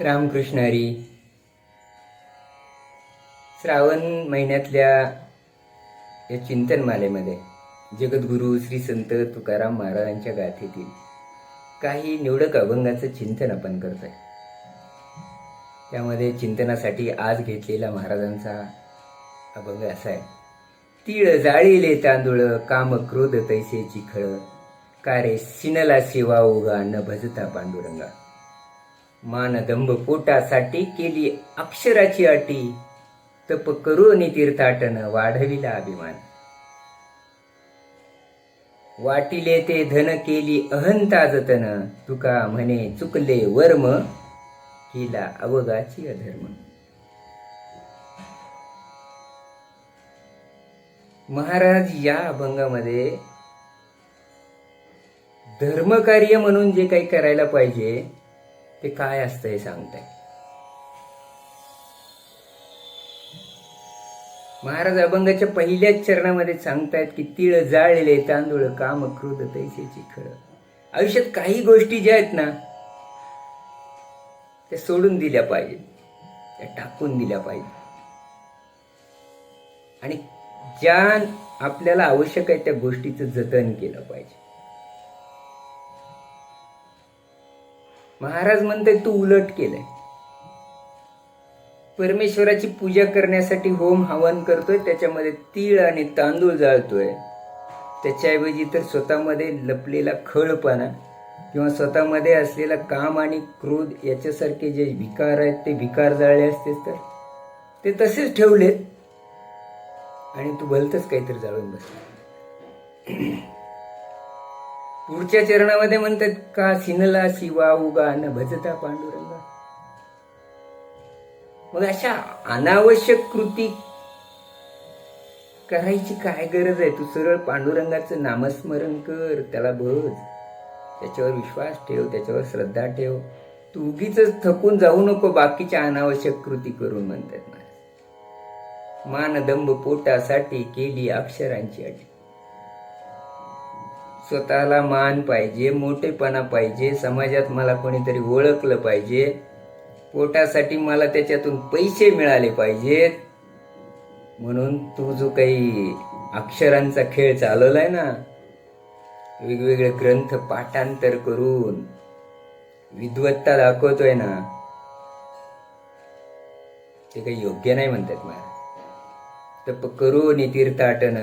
रामकृष्ण हरी. श्रावण महिन्यातल्या या चिंतनमालेमध्ये जगद्गुरू श्री संत तुकाराम महाराजांच्या गाथेतील काही निवडक अभंगाचं चिंतन आपण करतोय त्यामध्ये चिंतनासाठी आज घेतलेला महाराजांचा अभंग असा आहे. तीळ जाळीले तांदूळ काम क्रोध तैसे चिखळ कारे सिनला सेवा उगा न भजता पांडुरंगा. मानदंभ पोटासाठी केली अक्षराची अटी. तप करून तीर्थाटन वाढविला अभिमान. वाटिले ते धन केली अहंता जतन. तुका म्हणे चुकले वर्म केला अवगाची अधर्म. महाराज या अभंगामध्ये धर्मकार्य म्हणून जे काही करायला पाहिजे ते काय असतं हे सांगताय. महाराज अभंगाच्या पहिल्याच चरणामध्ये सांगतायत की तिळ जाळले तांदूळ काम क्रोध तैसेची खळ. आयुष्यात काही गोष्टी ज्या आहेत ना त्या सोडून दिल्या पाहिजेत. त्या टाकून दिल्या पाहिजेत. आणि ज्या आपल्याला आवश्यक आहे त्या गोष्टीचं जतन केलं पाहिजे. महाराज म्हणते तू उलट केलंय. परमेश्वराची पूजा करण्यासाठी होम हवन करतोय त्याच्यामध्ये तीळ आणि तांदूळ जाळतोय. त्याच्याऐवजी तर स्वतःमध्ये लपलेला खळपणा किंवा स्वतःमध्ये असलेला काम आणि क्रोध याच्यासारखे जे विकार आहेत ते विकार जाळले असतेच तर? ते तसेच ठेवलेत. आणि तू भलतच काहीतरी जाळून बसला. पुढच्या चरणामध्ये म्हणतात का सिनला शिवा उगा न भजता पांडुरंगा. मग अशा अनावश्यक कृती करायची काय गरज आहे? तू सरळ पांडुरंगाचं नामस्मरण कर त्याला भज त्याच्यावर विश्वास ठेव त्याच्यावर श्रद्धा ठेव. तू उगीच थकून जाऊ नको बाकीच्या अनावश्यक कृती करून म्हणतात. मानदंभ मानदंब पोटासाठी केली अक्षरांची अटी. स्वतःला मान पाहिजे मोठेपणा पाहिजे समाजात मला कोणीतरी ओळखलं पाहिजे पोटासाठी मला त्याच्यातून पैसे मिळाले पाहिजेत. म्हणून तू जो काही अक्षरांचा खेळ चालवलाय ना वेगवेगळे ग्रंथ पाठांतर करून विद्वत्ता दाखवतोय ना ते काही योग्य नाही म्हणतात मला. तप करू नितीर्थाटन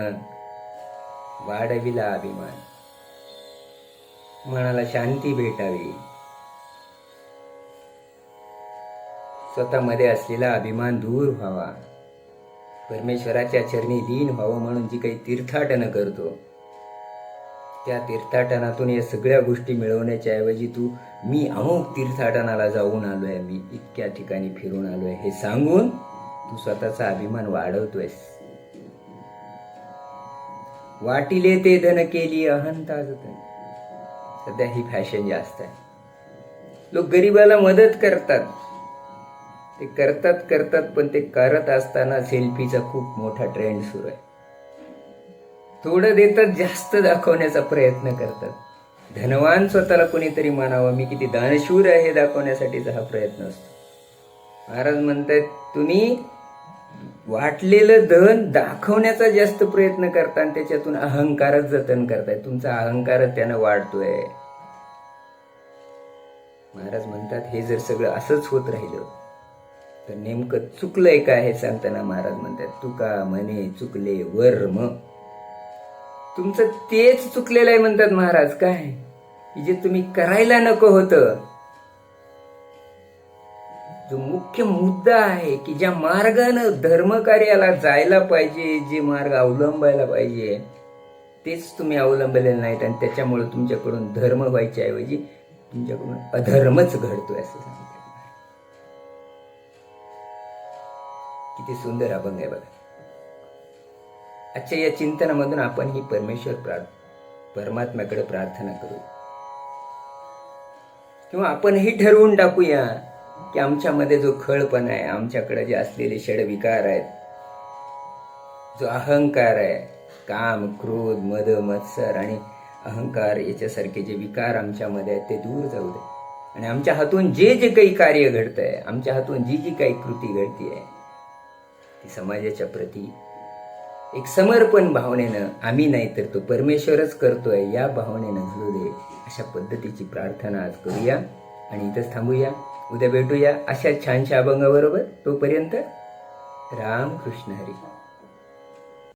वाढविला अभिमान. मनाला शांती भेटावी. स्वतःमध्ये असलेला अभिमान दूर व्हावा. परमेश्वराच्या चरणी लीन व्हावं म्हणून जी काही तीर्थाटनं करतो त्या तीर्थाटनातून या सगळ्या गोष्टी मिळवण्याच्या ऐवजी तू मी अमुक तीर्थाटनाला जाऊन आलोय मी इतक्या ठिकाणी फिरून आलो आहे हे सांगून तू स्वतःचा अभिमान वाढवतोयस. वाटिले ते धन केली अहंता जतन सध्या ही फॅशन जास्त आहे. लोक गरीबाला मदत करतात. ते करतात करतात पण ते करत असताना सेल्फीचा खूप मोठा ट्रेंड सुरू आहे. थोडं देतात जास्त दाखवण्याचा प्रयत्न करतात. धनवान स्वतःला कोणीतरी म्हणावं मी किती दानशूर आहे हे दाखवण्यासाठीचा हा प्रयत्न असतो. महाराज म्हणतात तुम्ही वाटलेलं धन दाखवण्याचा जास्त प्रयत्न करता आणि त्याच्यातून अहंकारच जतन करताय. तुमचा अहंकारच त्यानं वाढतोय. महाराज म्हणतात हे जर सगळं असंच होत राहिलं तर नेमकं चुकलंय काय हे सांगताना महाराज म्हणतात तुका म्हणे चुकले वर्म. तुमचं तेच चुकलेलं आहे म्हणतात महाराज काय? जे तुम्ही करायला नको होतं जो मुख्य मुद्दा आहे की ज्या मार्गानं धर्मकार्याला जायला पाहिजे जे मार्ग अवलंबायला पाहिजे तेच तुम्ही अवलंबलेले नाहीत आणि त्याच्यामुळे तुमच्याकडून धर्म व्हायच्या ऐवजी तुमच्याकडून अधर्मच घडतोय असं सांगतात. किती सुंदर अभंग आहे बघा. आजच्या या चिंतनामधून आपण ही परमेश्वर प्रार परमात्म्याकडे प्रार्थना करू. किंवा आपण ही ठरवून टाकूया की आमच्यामध्ये जो खळपणा आहे आमच्याकडे जे असलेले षडविकार आहेत जो अहंकार आहे काम क्रोध मद मत्सर आणि अहंकार याच्यासारखे जे विकार आमच्यामध्ये आहेत ते दूर जाऊ दे. आणि आमच्या हातून जे जे काही कार्य घडतंय आमच्या हातून जी जी काही कृती घडतीये ती समाजाच्या प्रती एक समर्पण भावनेनं आम्ही नाही तर तो परमेश्वरच करतोय या भावनेनं घडू दे अशा पद्धतीची प्रार्थना आज करूया आणि इथंच थांबूया. उद्या भेटूया अशा छानशा अभंगाबरोबर. तोपर्यंत रामकृष्ण हरी.